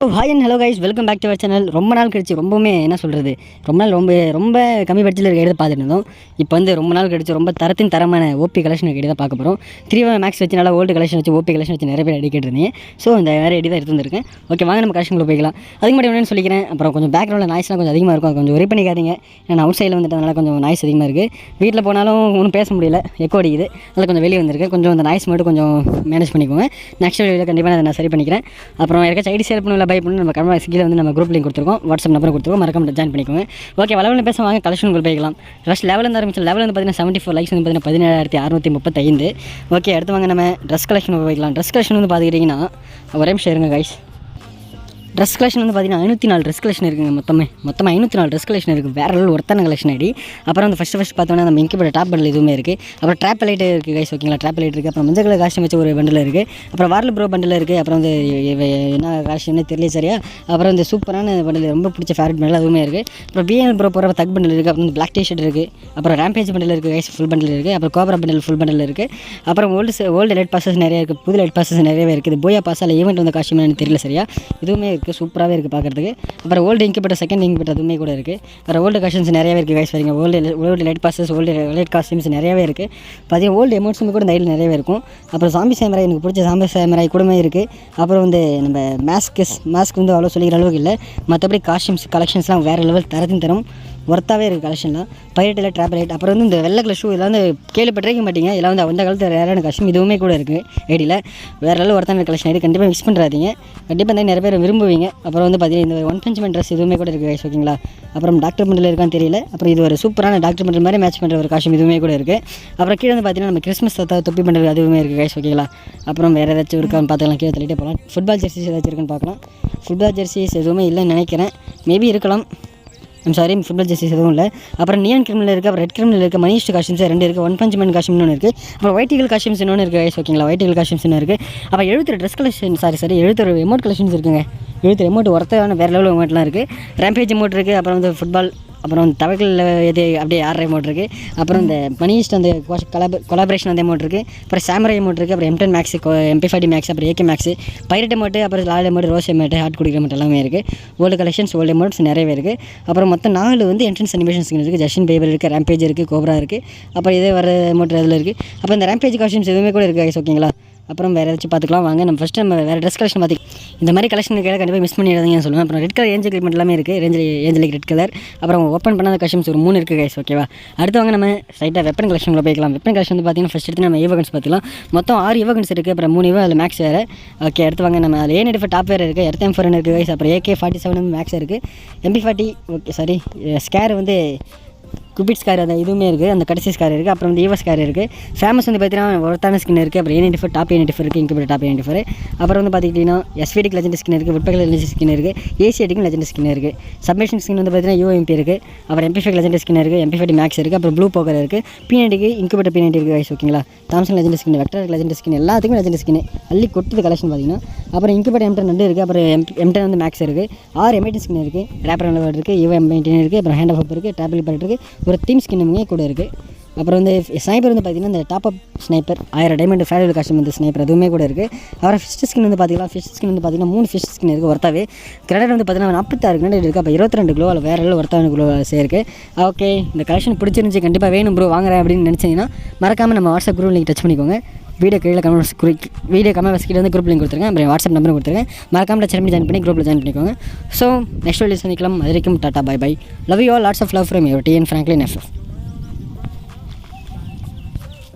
Hi and hello guys welcome back to our channel ரொம்ப நாள் கழிச்சு ரொம்பவுமே என்ன சொல்கிறது ரொம்ப நாள் ரொம்ப ரொம்ப கம்மி பட்ஜெட்டில் இருக்க எடுத்து பார்த்துட்டு இருந்தோம் இப்போ வந்து ரொம்ப நாள் கழிச்சு ரொம்ப தரத்தின் தரமான ஓபி கலெக்ஷன் எடுத்து தான் பார்க்க போகிறோம் த்ரீ மேக்ஸ் வச்சு நல்லா ஓல்டு கலெக்ஷன் வச்சு ஓபி கலெக்ஷன் வச்சு நிறைய பேர் அடிக்கிட்டு ஸோ இந்த வேறு எடி தான் எடுத்து வந்திருக்கேன் ஓகே வாங்க நம்ம கலெக்ஷனில் போய்க்கலாம். அதுக்கு மட்டும் என்னென்னு சொல்லிக்கிறேன். அப்புறம் கொஞ்சம் பேக்ரவுண்டில் நாய்ஸ்லாம் கொஞ்சம் அதிகமாக இருக்கும். கொஞ்சம் ஒரே பண்ணிக்காதீங்க. ஏன்னா அவுட் சைடில் வந்துட்டதுனால கொஞ்சம் நாய்ஸ் அதிகமாக இருக்குது வீட்டில் போனாலும் ஒன்றும் பேச முடியல. எக்கோ அடிக்குது. அதில் கொஞ்சம் வெளியே வந்திருக்கு கொஞ்சம் அந்த நாய்ஸ் மட்டும் கொஞ்சம் மேனேஜ் பண்ணிக்கோங்க. நெக்ஸ்ட் வீடியோவில் கண்டிப்பாக நான் சரி பண்ணிக்கிறேன். அப்புறம் யாருக்காச்சும் ஐடி ஷேர் பண்ணல பை பண்ணி நம்ம கமெண்ட் கீழே வந்து நம்ம குரூப் லிங்க் கொடுத்துருக்கோம். வாட்ஸ்அப் நம்பர் கொடுத்துருக்கோம். மறக்காம ஜாயின் பண்ணிக்கோங்க. ஓகே லெவலில் பேச வாங்க. கலெக்ஷன் போய்க்கலாம். ஃபஸ்ட் லெவலில் இருந்து ஆரம்பிச்சு லெவலில் வந்து பார்த்தீங்கன்னா செவன்ட்டி ஃபோர் லைக்ஸ் வந்து பார்த்தீங்கன்னா பதினேழாயிரத்தி அறுநூற்றி முப்பத்தைந்து. ஓகே அடுத்து வாங்க நம்ம ட்ரெஸ் கலெக்ஷன் போய்க்கலாம். ட்ரெஸ் கலெக்ஷன் வந்து பார்த்துக்கிட்டிங்கன்னா ஒரே நிமிஷம் இருங்க கைஸ் ட்ரெஸ் கலெக்ஷன் வந்து பார்த்தீங்கன்னா ஐநூற்றி நாலு ட்ரெஸ் கலெக்ஷன் இருக்குங்க மொத்தமே. மொத்தமாக ஐநூற்றி நாலு ட்ரெஸ் கலெக்ஷன் இருக்குது வேறு லெவல் ஒருத்தான கலெக்ஷன் ஆடி அப்புறம் அந்த ஃபஸ்ட்டு ஃபஸ்ட் பார்த்தோன்னா நம்ம இன்கிபேட் டாப் பண்டில் இதுவுமே இருக்குது அப்புறம் ட்ராப் லைட் இருக்குது கைஸ் ஓகேங்களா ட்ராப் லைட் இருக்குது அப்புறம் மஞ்சள் கலர் காஸ்டியூம் வச்சு ஒரு பண்டில் இருக்குது அப்புறம் வார்ல ப்ரோ பண்டில் இருக்குது அப்புறம் வந்து என்ன காஸ்டியூம்னு தெரியல சரியா? அப்புறம் இந்த சூப்பரான பண்டில் ரொம்ப பிடிச்ச ஃபேவரட் பண்டில் அதுவுமே இருக்குது அப்புறம் பிஎன் ப்ரோ போகிற தக் பண்டில் இருக்குது அப்புறம் பிளாக் டிஷர்ட் இருக்குது அப்புறம் ரேம்பேஜ் பண்டில் இருக்குது கைஸ் ஃபுல் பண்டில் இருக்குது அப்புறம் கோபரா பண்டில் ஃபுல் பண்டில் இருக்குது அப்புறம் ஓல்டு ஓல்டு லைட் பாசஸ் நிறைய இருக்குது புது லைட் பாசஸ் நிறையவே இருக்குது போயா பாஸால் ஈவெண்ட் வந்த காஸ்டியூம் எனக்கு தெரியல சரியா? இதுவுமே இருக்குது சூப்பராகவே இருக்குது பார்க்குறதுக்கு அப்புறம் ஓல்டு இன்கிபெட்டர் செகண்ட் இன்கிபெட்டர் அதுவுமே கூட இருக்குது அப்புறம் ஓல்டு கஷன்ஸ் நிறையவே இருக்குது கைஸ் வரீங்க old old light passes old light costumes நிறையவே இருக்குது பார்த்தீங்கன்னா ஓல்டு எமௌண்ட்ஸுமே கூட இந்த ஐடியில் நிறையவே இருக்கும். அப்புறம் சாம்பி சேமராய் எனக்கு பிடிச்ச சாம்பி சேமராய் கூடமே இருக்குது அப்புறம் வந்து நம்ம மாஸ்க்கு மாஸ்க் வந்து அவ்வளோ சொல்லிக்கிற அளவுக்கு இல்லை. மற்றபடி காஸ்டியூம்ஸ் கலெக்ஷன்ஸ்லாம் வேறு லெவல் தரத்தின் தரும். ஒர்த்தாகவே இருக்குது கலெக்ஷன்லாம் பைரட்டில் ட்ராப் லைட் அப்புறம் வந்து இந்த வெள்ளை கலர் ஷூ இதெல்லாம் வந்து கேள்விப்பட்டிருக்க மாட்டீங்க. இதெல்லாம் வந்து அந்த காலத்தில் ரேரான கஷ்டம் இதுவுமே கூட இருக்குது ஐடியில் வேறு லெவல் ஒருத்தான கலெக்ஷன் இது கண்டிப்பாக மிஸ் பண்ணுறாதீங்க கண்டிப்பாக வந்து நிறைய பேர் விரும்புவீங்க. அப்புறம் வந்து பார்த்தீங்கன்னா இந்த ஒன் பஞ்ச் ட்ரெஸ் இதுவுமே கூட இருக்குது கைஸ் ஓகேங்களா அப்புறம் டாக்டர் மண்டல் இருக்கான்னு தெரியல. அப்புறம் இது ஒரு சூப்பரான டாக்டர் மண்டல் மாதிரி மேட்ச் பண்ணுற ஒரு காஸ்டியூம் இதுவுமே கூட இருக்குது அப்புறம் கீழே வந்து பார்த்தீங்கன்னா நம்ம கிறிஸ்மஸ் தாத்தா தொப்பி பண்ணுறது அதுவுமே இருக்குது கைஸ் ஓகேங்களா அப்புறம் வேறு ஏதாச்சும் இருக்கான்னு பார்த்துக்கலாம் கீழே தள்ளிட்டே போகலாம். ஃபுட்பால் ஜெர்சிஸ் ஏதாச்சும் இருக்குன்னு பார்க்கலாம். ஃபுட்பால் ஜெர்சிஸ் எதுவுமே இல்லைன்னு நினைக்கிறேன். மேபி இருக்கலாம். ஐம் சாரி ஃபுட்பால் ஜஸ்டிஸ் எதுவும் இல்லை. அப்புறம் நியன் கிரிமினல் இருக்குது அப்புறம் ரெட் கிரிமினல் இருக்குது மணிஷ்ட் காஸ்டியூம்ஸ் ரெண்டு இருக்குது ஒன் பஞ்ச் மேன் காஸ்டியூம் ஒன்று இருக்குது அப்புறம் ஒயிட் ஈகல் காஸ்டியூம்ஸ் இன்னொன்று இருக்குது ஓகேங்களா ஒயிட் ஈகல் ஒன்று இருக்குது அப்புறம் எழுத்துற ட்ரெஸ் கலெக்ஷன் சாரி சாரி எழுத்துற எமௌண்ட் கலெக்ஷன்ஸ் இருக்குங்க. எழுத்துற எமௌண்ட் ஒருத்தான வேறு லெவலில் எமௌண்ட்லாம் இருக்குது ரேம்பேஜ் எமௌண்ட் இருக்குது அப்புறம் வந்து ஃபுட்பால் அப்புறம் தவக்கலில் எது அப்படியே ஆடுற அமௌண்ட் இருக்குது அப்புறம் இந்த மணிஷ்ட் அந்த கொலாப கொலாபரேஷன் அந்த அமௌண்ட் இருக்குது அப்புறம் சாமரை அமௌண்ட் இருக்குது அப்புறம் எம்டன் மேக்ஸ் எம்பி ஃபார்ட்டி மேக்ஸ் அப்புறம் ஏகே மேக்ஸ் பைரட் அமௌண்ட் அப்புறம் லால் அமௌண்ட் ரோஸ் அமௌண்ட் ஹார்ட் குடிக்கிற அமௌண்ட் எல்லாமே இருக்குது ஓல்டு கலெக்ஷன்ஸ் ஓல்டு அமௌண்ட்ஸ் நிறையவே இருக்குது அப்புறம் மொத்தம் நாலு வந்து என்ட்ரன்ஸ் அனிமேஷன்ஸ் இருக்குது ஜஸ்டின் பேபர் இருக்குது ரேம்பேஜ் இருக்குது கோப்ரா இருக்குது அப்புறம் இதே வர அமௌண்ட் அதில் இருக்குது அப்புறம் இந்த ரேம்பேஜ் காஸ்டியூம்ஸ் எதுவுமே கூட இருக்குது ஓகேங்களா அப்புறம் வேறு ஏதாச்சும் பார்த்துக்கலாம். வாங்க நம்ம ஃபஸ்ட்டு நம்ம வேறு ட்ரெஸ் கலெக்ஷன் பார்த்து இந்த மாதிரி கலெக்ஷன் கேட்டால் கண்டிப்பாக மிஸ் பண்ணிடாதீங்கன்னு சொல்லுவேன். அப்புறம் ரெட் கலர் ஏஞ்சல் கிரிமெண்ட் எல்லாமே இருக்குது ஏஞ்சல் ஏஞ்சல் ரெட் கலர் அப்புறம் ஓப்பன் பண்ணாத கஷ்டம்ஸ் ஒரு மூணு இருக்குது கைஸ் ஓகேவா அடுத்து வாங்க நம்ம ஸ்ட்ரைட்டாக வெப்பன் கலெக்ஷனில் போய்க்கலாம். வெப்பன் கலெக்ஷன் வந்து பார்த்தீங்கன்னா ஃபஸ்ட் எடுத்து நம்ம ஈவகன்ஸ் பார்த்துக்கலாம். மொத்தம் ஆறு ஈவகன்ஸ் இருக்குது அப்புறம் மூணு இவன் அதில் மேக்ஸ் வேறு. ஓகே அடுத்து வாங்க நம்ம அதில் ஏன் எடுப்பு டாப் வேறு இருக்குது எர்த் எம் ஃபோர் இருக்குது கைஸ் அப்புறம் ஏகே ஃபார்ட்டி செவன் மேக்ஸ் இருக்குது MP forty okay sorry scar வந்து குபிட் ஸ்கார் அந்த இதுவுமே இருக்குது அந்த கடைசி ஸ்கார் இருக்குது அப்புறம் வந்து ஈவஸ் ஸ்கார் இருக்குது ஃபேமஸ் வந்து பார்த்தீங்கன்னா ஒருத்தான ஸ்கின் இருக்குது அப்புறம் M four top M four இருக்குது இன்குபேட் டாப் ஏன் ஃபோர் அப்புறம் வந்து பார்த்துக்கிட்டிங்கன்னா எஸ்விடிக் லெஜண்ட் ஸ்கின் இருக்குது உட்பகல் லெஜண்ட் ஸ்கின் இருக்குது ஏசியடிக்கும் லெஜண்ட் ஸ்கின் இருக்குது சப்மிஷன் ஸ்கின் வந்து பார்த்தீங்கன்னா யூஎம்பி இருக்குது அப்புறம் எம்பி ஃபைவ் லெஜெண்ட் ஸ்கின் இருக்குது எம்பி ஃபைவ் மேக்ஸ் இருக்குது அப்புறம் ப்ளூ போக்கர் இருக்குது பிஎன்டிக்கு இன்குபேட்டர் பிஎன்டி இருக்குது வைஸ் ஓகேங்களா Thompson legend skin vector legend skin எல்லாத்துக்கும் லெஜண்ட் ஸ்கின் அள்ளி கொட்டுது கலெக்ஷன் பார்த்தீங்கன்னா அப்புறம் இன்குபேட்டர் எம்டன் ரெண்டு இருக்குது அப்புறம் எம் எம்டன் வந்து மேக்ஸ் இருக்குது ஆறு எம்ஐடி ஸ்கின் இருக்குது ரேப்பர் இருக்குது யூஎம் இருக்குது அப்புறம் ஹேண்ட் ஆஃப் இருக்குது டேபிள் பட் இருக்குது ஒரு தீம் ஸ்கின் கூட இருக்குது அப்புறம் வந்து ஸ்னைப்பர் வந்து பார்த்தீங்கன்னா இந்த டாப் அப் ஸ்னைப்பர் ஆயிரம் டைமண்ட் ஃபேரல் காஸ்டியூம் வந்து ஸ்னைப்பர் அதுவுமே கூட இருக்குது அப்புறம் ஃபிஷ் ஸ்கின் வந்து பார்த்தீங்கன்னா ஃபிஷ் ஸ்கின் வந்து பார்த்தீங்கன்னா மூணு ஃபிஷ் ஸ்கின் இருக்குது ஒருத்தாவே கிரெடிட் வந்து பார்த்தீங்கன்னா நாற்பத்தாறு கிரெடிட் இருக்குது அப்போ இருபத்தி ரெண்டு கிலோ அதில் வேறு லெவல் ஒருத்தான கிலோ சேருக்கு. ஓகே இந்த கலெக்ஷன் பிடிச்சிருந்துச்சி கண்டிப்பாக வேணும் ப்ரோ வாங்குறேன் அப்படின்னு நினச்சிங்கன்னா மறக்காமல் நம்ம வாட்ஸ்அப் குரூப் லிங்க் டச் பண்ணிக்கோங்க. வீடியோ கீழே கமெண்ட் குறி வீடியோ கமெண்ட் கீழே வந்து குரூப் லிங்க் கொடுத்துருங்க. அப்புறம் வாட்ஸ்அப் நம்பரும் கொடுத்துருங்க. மறக்காமல் டச் பண்ணி ஜாயின் பண்ணி குரூப்பில் ஜாயின் பண்ணிக்கோங்க. ஸோ நெக்ஸ்ட் வீடியோ சந்திக்கலாம். அது வரைக்கும் tata bye bye love you all lots of love from your TN Franklin FF